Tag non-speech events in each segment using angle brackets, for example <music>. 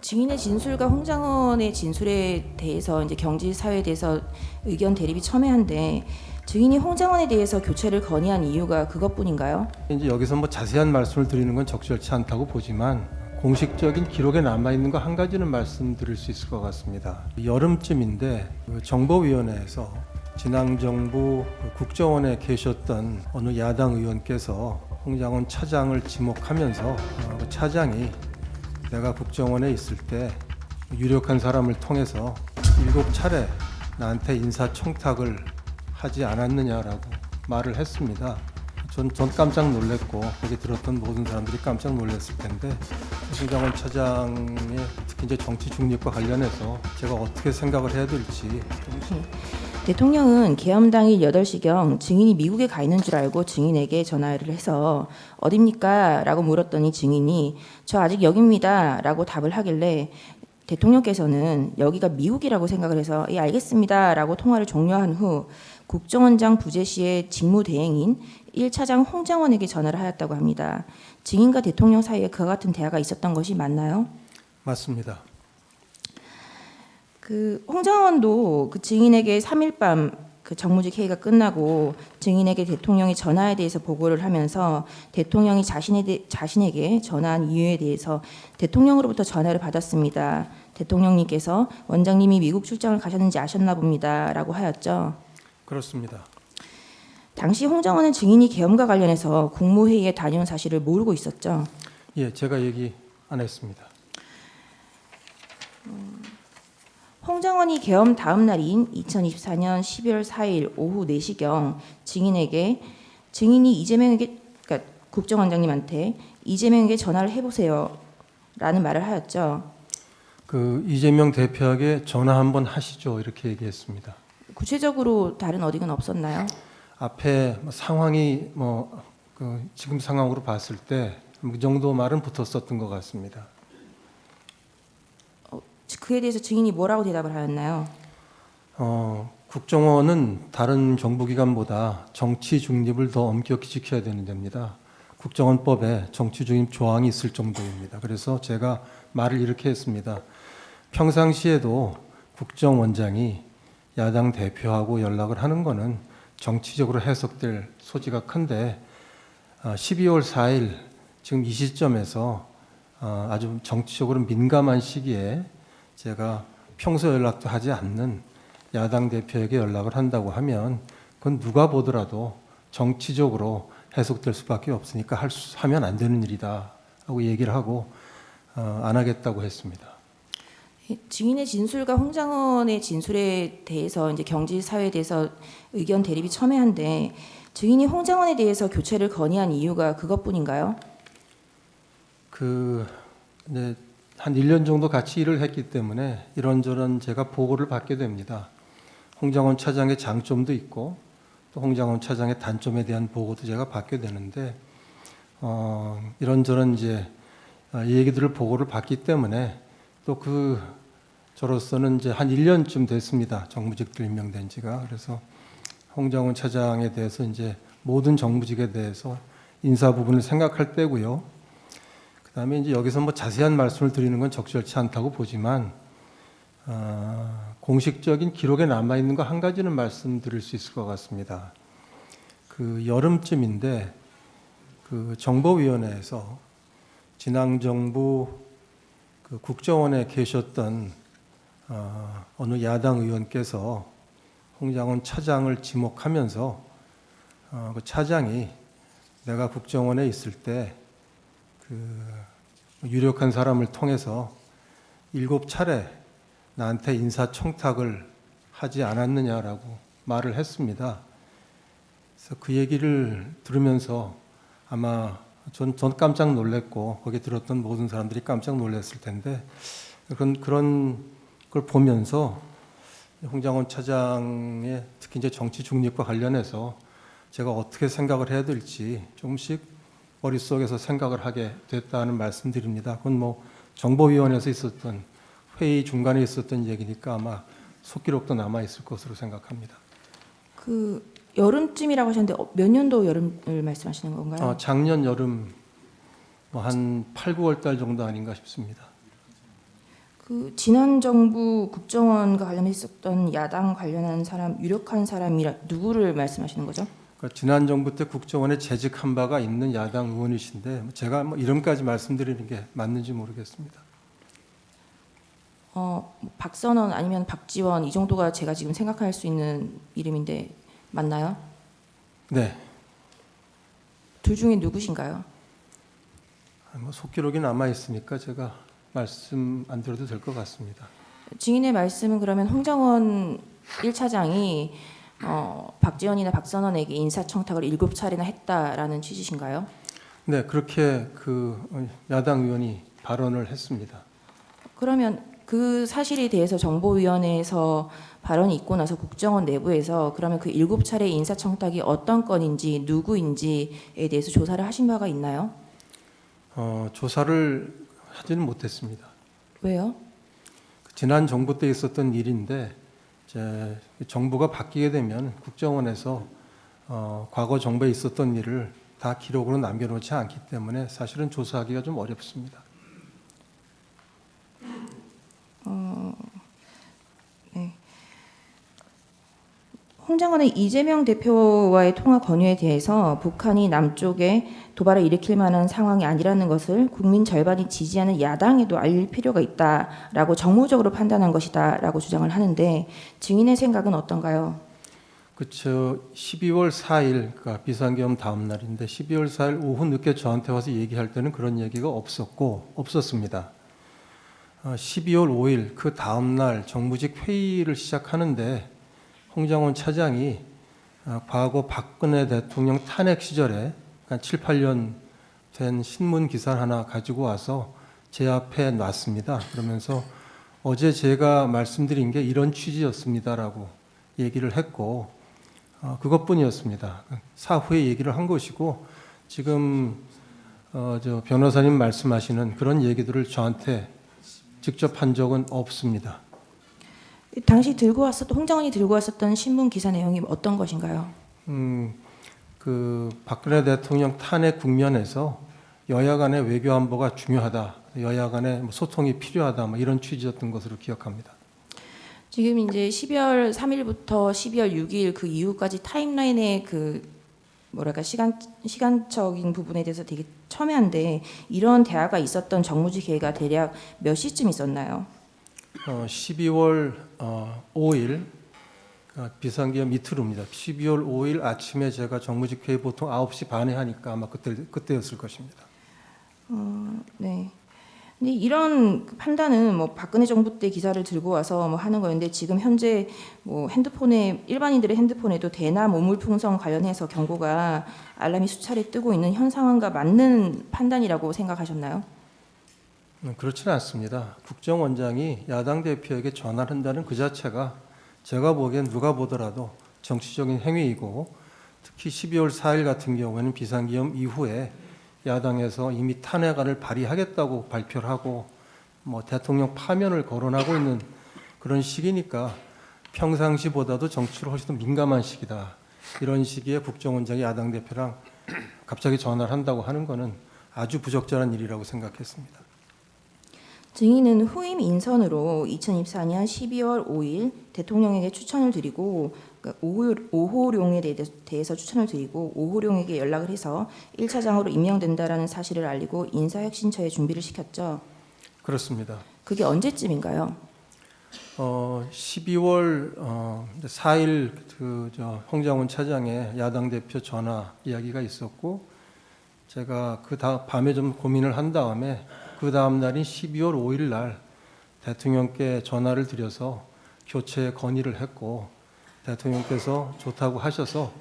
증인의 진술과 홍장원의 진술에 대해서 이제 경지 사회에 대해서 의견 대립이 첨예한데 증인이 홍장원에 대해서 교체를 건의한 이유가 그것뿐인가요? 이제 여기서 뭐 자세한 말씀을 드리는 건 적절치 않다고 보지만 공식적인 기록에 남아 있는 거 한 가지는 말씀드릴 수 있을 것 같습니다. 여름쯤인데 그 정보위원회에서 진앙 정부 국정원에 계셨던 어느 야당 의원께서 홍장원 차장을 지목하면서 어, 그 차장이 내가 국정원에 있을 때 유력한 사람을 통해서 일곱 차례 나한테 인사 청탁을 하지 않았느냐라고 말을 했습니다. 전, 전 깜짝 놀랐고 거기 들었던 모든 사람들이 깜짝 놀랐을 텐데 신장원 차장의 특히 이제 정치 중립과 관련해서 제가 어떻게 생각을 해야 될지 좀 대통령은 계엄 당일 8시경 증인이 미국에 가 있는 줄 알고 증인에게 전화를 해서 어딥니까? 라고 물었더니 증인이 저 아직 여기입니다. 라고 답을 하길래 대통령께서는 여기가 미국이라고 생각을 해서 예 알겠습니다. 라고 통화를 종료한 후 국정원장 부재시의 직무 대행인 1차장 홍장원에게 전화를 하였다고 합니다. 증인과 대통령 사이에 그와 같은 대화가 있었던 것이 맞나요? 맞습니다. 그 홍장원도 그 증인에게 3일 밤 그 정무직 회의가 끝나고 증인에게 대통령이 전화에 대해서 보고를 하면서 대통령이 자신에 대, 자신에게 전화한 이유에 대해서 대통령으로부터 전화를 받았습니다. 대통령님께서 원장님이 미국 출장을 가셨는지 아셨나 봅니다라고 하였죠. 그렇습니다. 당시 홍장원은 증인이 계엄과 관련해서 국무회의에 다녀온 사실을 모르고 있었죠. 예, 제가 얘기 안 했습니다. 홍장원이 계엄 다음 날인 2024년 12월 4일 오후 4시경 증인에게 증인이 이재명에게 그러니까 국정원장님한테 이재명에게 전화를 해보세요 라는 말을 하였죠. 그 이재명 대표에게 전화 한번 하시죠 이렇게 얘기했습니다. 구체적으로 다른 어디가 없었나요? 앞에 뭐 상황이 뭐 그 지금 상황으로 봤을 때 그 정도 말은 붙었었던 것 같습니다. 그에 대해서 증인이 뭐라고 대답을 하였나요? 어, 국정원은 다른 정부기관보다 정치 중립을 더 엄격히 지켜야 되는 데입니다. 국정원법에 정치 중립 조항이 있을 정도입니다. 그래서 제가 말을 이렇게 했습니다. 평상시에도 국정원장이 야당 대표하고 연락을 하는 거는 정치적으로 해석될 소지가 큰데 아, 12월 4일 지금 이 시점에서 아, 아주 정치적으로 민감한 시기에 제가 평소 연락도 하지 않는 야당 대표에게 연락을 한다고 하면 그건 누가 보더라도 정치적으로 해석될 수밖에 없으니까 할 수, 하면 안 되는 일이다 하고 얘기를 하고 어, 안 하겠다고 했습니다. 증인의 진술과 홍장원의 진술에 대해서 이제 경지 사회에 대해서 의견 대립이 첨예한데 증인이 홍장원에 대해서 교체를 건의한 이유가 그것뿐인가요? 그 이제 한 1년 정도 같이 일을 했기 때문에 이런저런 제가 보고를 받게 됩니다. 홍장원 차장의 장점도 있고 또 홍장원 차장의 단점에 대한 보고도 제가 받게 되는데 어, 이런저런 이제 어, 이 얘기들을 보고를 받기 때문에 또 그 저로서는 이제 한 1년쯤 됐습니다. 정무직들 임명된 지가 그래서 홍장원 차장에 대해서 이제 모든 정무직에 대해서 인사 부분을 생각할 때고요. 그다음에 이제 여기서 뭐 자세한 말씀을 드리는 건 적절치 않다고 보지만 어, 공식적인 기록에 남아 있는 거 한 가지는 말씀드릴 수 있을 것 같습니다. 그 여름쯤인데 그 정보위원회에서 진앙 정부 그 국정원에 계셨던 어, 어느 야당 의원께서 홍장원 차장을 지목하면서 어, 그 차장이 내가 국정원에 있을 때 그 유력한 사람을 통해서 일곱 차례 나한테 인사 청탁을 하지 않았느냐라고 말을 했습니다. 그래서 그 얘기를 들으면서 아마 전, 전 깜짝 놀랐고 거기 들었던 모든 사람들이 깜짝 놀랐을 텐데 그런 그런 걸 보면서 홍장원 차장의 특히 이제 정치 중립과 관련해서 제가 어떻게 생각을 해야 될지 조금씩 머릿속에서 생각을 하게 됐다는 말씀드립니다. 그건 뭐 정보위원회에서 있었던 회의 중간에 있었던 얘기니까 아마 속기록도 남아 있을 것으로 생각합니다. 그 여름쯤이라고 하셨는데 어, 몇 년도 여름을 말씀하시는 건가요? 어, 작년 여름 뭐 한 8, 9월 달 정도 아닌가 싶습니다. 그 지난 정부 국정원과 관련했었던 야당 관련한 사람 유력한 사람이라 누구를 말씀하시는 거죠? 그러니까 지난 정부 때 국정원에 재직한 바가 있는 야당 의원이신데 제가 뭐 이름까지 말씀드리는 게 맞는지 모르겠습니다. 어, 뭐 박선원 아니면 박지원 이 정도가 제가 지금 생각할 수 있는 이름인데 맞나요? 네, 둘 중에 누구신가요? 뭐 속기록이 남아 있으니까 제가 말씀 안 드려도 될 것 같습니다. 증인의 말씀은 그러면 홍정원 1차장이 어, 박지원이나 박선원에게 인사청탁을 일곱 차례나 했다라는 취지신가요? 네, 그렇게 그 야당 의원이 발언을 했습니다. 그러면 그 사실에 대해서 정보위원회에서 발언이 있고 나서 국정원 내부에서 그러면 그 일곱 차례 인사청탁이 어떤 건인지 누구인지에 대해서 조사를 하신 바가 있나요? 어, 조사를 하지는 못했습니다. 왜요? 지난 정부 때 있었던 일인데 정부가 바뀌게 되면 국정원에서 어, 과거 정부에 있었던 일을 다 기록으로 남겨놓지 않기 때문에 사실은 조사하기가 좀 어렵습니다. 홍장관의 이재명 대표와의 통화 건의에 대해서 북한이 남쪽에 도발을 일으킬 만한 상황이 아니라는 것을 국민 절반이 지지하는 야당에도 알릴 필요가 있다라고 정무적으로 판단한 것이다라고 주장을 하는데 증인의 생각은 어떤가요? 그쵸. 12월 4일, 그러니까 비상계엄 다음 날인데 12월 4일 오후 늦게 저한테 와서 얘기할 때는 그런 얘기가 없었고 없었습니다. 어, 12월 5일 그 다음 날 정부직 회의를 시작하는데 홍장원 차장이 어, 과거 박근혜 대통령 탄핵 시절에 한 7, 8년 된 신문 기사 하나 가지고 와서 제 앞에 놨습니다. 그러면서 어제 제가 말씀드린 게 이런 취지였습니다라고 얘기를 했고 어, 그것뿐이었습니다. 사후에 얘기를 한 것이고 지금 어, 저 변호사님 말씀하시는 그런 얘기들을 저한테 직접 한 적은 없습니다. 당시 들고 왔었던 홍장원이 들고 왔었던 신문 기사 내용이 어떤 것인가요? 음, 그 박근혜 대통령 탄핵 국면에서 여야 간의 외교 안보가 중요하다, 여야 간의 뭐 소통이 필요하다, 뭐 이런 취지였던 것으로 기억합니다. 지금 이제 12월 3일부터 12월 6일 그 이후까지 타임라인의 그 뭐랄까 시간 시간적인 부분에 대해서 되게 첨예한데 이런 대화가 있었던 정무직 회의가 대략 몇 시쯤 있었나요? 어, 12월 어, 5일 어, 비상기업 이틀 후입니다. 12월 5일 아침에 제가 정무직 회의 보통 9시 반에 하니까 아마 그때 그때였을 것입니다. 네. 근데 이런 판단은 뭐 박근혜 정부 때 기사를 들고 와서 뭐 하는 거였는데 지금 현재 뭐 핸드폰에 일반인들의 핸드폰에도 대남 오물 풍선 관련해서 경고가 알람이 수차례 뜨고 있는 현 상황과 맞는 판단이라고 생각하셨나요? 음, 그렇지는 않습니다. 국정원장이 야당 대표에게 전화를 한다는 그 자체가 제가 보기엔 누가 보더라도 정치적인 행위이고 특히 12월 4일 같은 경우에는 비상기업 이후에 야당에서 이미 탄핵안을 발의하겠다고 발표를 하고 뭐 대통령 파면을 거론하고 있는 그런 시기니까 평상시보다도 정치로 훨씬 더 민감한 시기다. 이런 시기에 국정원장이 야당 대표랑 <clears throat> 갑자기 전화를 한다고 하는 거는 아주 부적절한 일이라고 생각했습니다. 증인은 후임 인선으로 2024년 12월 5일 대통령에게 추천을 드리고 그러니까 오호, 오호룡에 대해- 대해서 추천을 드리고 오호룡에게 연락을 해서 1차장으로 임명된다라는 사실을 알리고 인사혁신처에 준비를 시켰죠. 그렇습니다. 그게 언제쯤인가요? 어, 12월 어, 4일 그저 홍장훈 차장의 야당 대표 전화 이야기가 있었고 제가 그 다, 밤에 좀 고민을 한 다음에 그 다음 날인 12월 5일 날 대통령께 전화를 드려서 교체 건의를 했고 대통령께서 좋다고 하셔서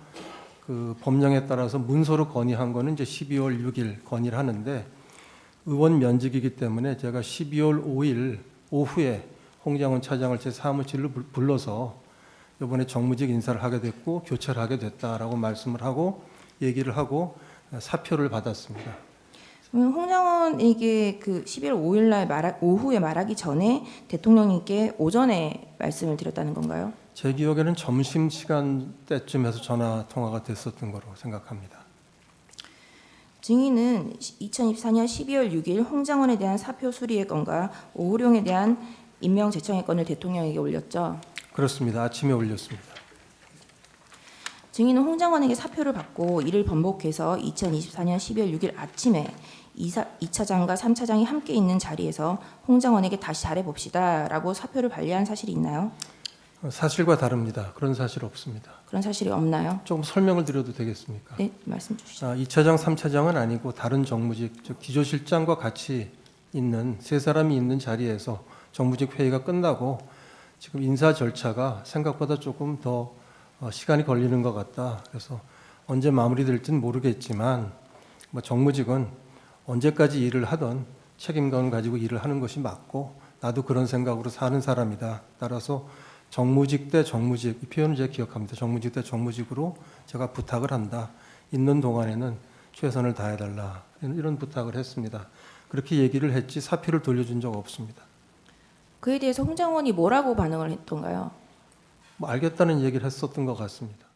그 법령에 따라서 문서로 건의한 거는 이제 12월 6일 건의를 하는데 의원 면직이기 때문에 제가 12월 5일 오후에 홍장훈 차장을 제 사무실로 불- 불러서 이번에 정무직 인사를 하게 됐고 교체를 하게 됐다라고 말씀을 하고 얘기를 하고 사표를 받았습니다. 그러면 홍장원에게 그 11월 5일 날 말하, 오후에 말하기 전에 대통령님께 오전에 말씀을 드렸다는 건가요? 제 기억에는 점심 시간 때쯤에서 전화 통화가 됐었던 거로 생각합니다. 증인은 2024년 12월 6일 홍장원에 대한 사표 수리의 건과 오후룡에 대한 임명 제청의 건을 대통령에게 올렸죠. 그렇습니다. 아침에 올렸습니다. 증인은 홍장원에게 사표를 받고 이를 번복해서 2024년 12월 6일 아침에 2사, 2차장과 3차장이 함께 있는 자리에서 홍장원에게 다시 잘해봅시다 라고 사표를 발리한 사실이 있나요? 어, 사실과 다릅니다. 그런 사실 없습니다. 그런 사실이 없나요? 조금 설명을 드려도 되겠습니까? 네, 말씀 주시죠. 아, 2차장, 3차장은 아니고 다른 정무직, 즉 기조실장과 같이 있는 세 사람이 있는 자리에서 정무직 회의가 끝나고 지금 인사 절차가 생각보다 조금 더 어, 시간이 걸리는 것 같다. 그래서 언제 마무리될지는 모르겠지만 뭐 정무직은 언제까지 일을 하던 책임감을 가지고 일을 하는 것이 맞고 나도 그런 생각으로 사는 사람이다. 따라서 정무직 대 정무직 이 표현을 제가 기억합니다. 정무직 대 정무직으로 제가 부탁을 한다. 있는 동안에는 최선을 다해달라 이런- 이런 부탁을 했습니다. 그렇게 얘기를 했지 사표를 돌려준 적 없습니다. 그에 대해서 홍장원이 뭐라고 반응을 했던가요? 뭐 알겠다는 얘기를 했었던 것 같습니다.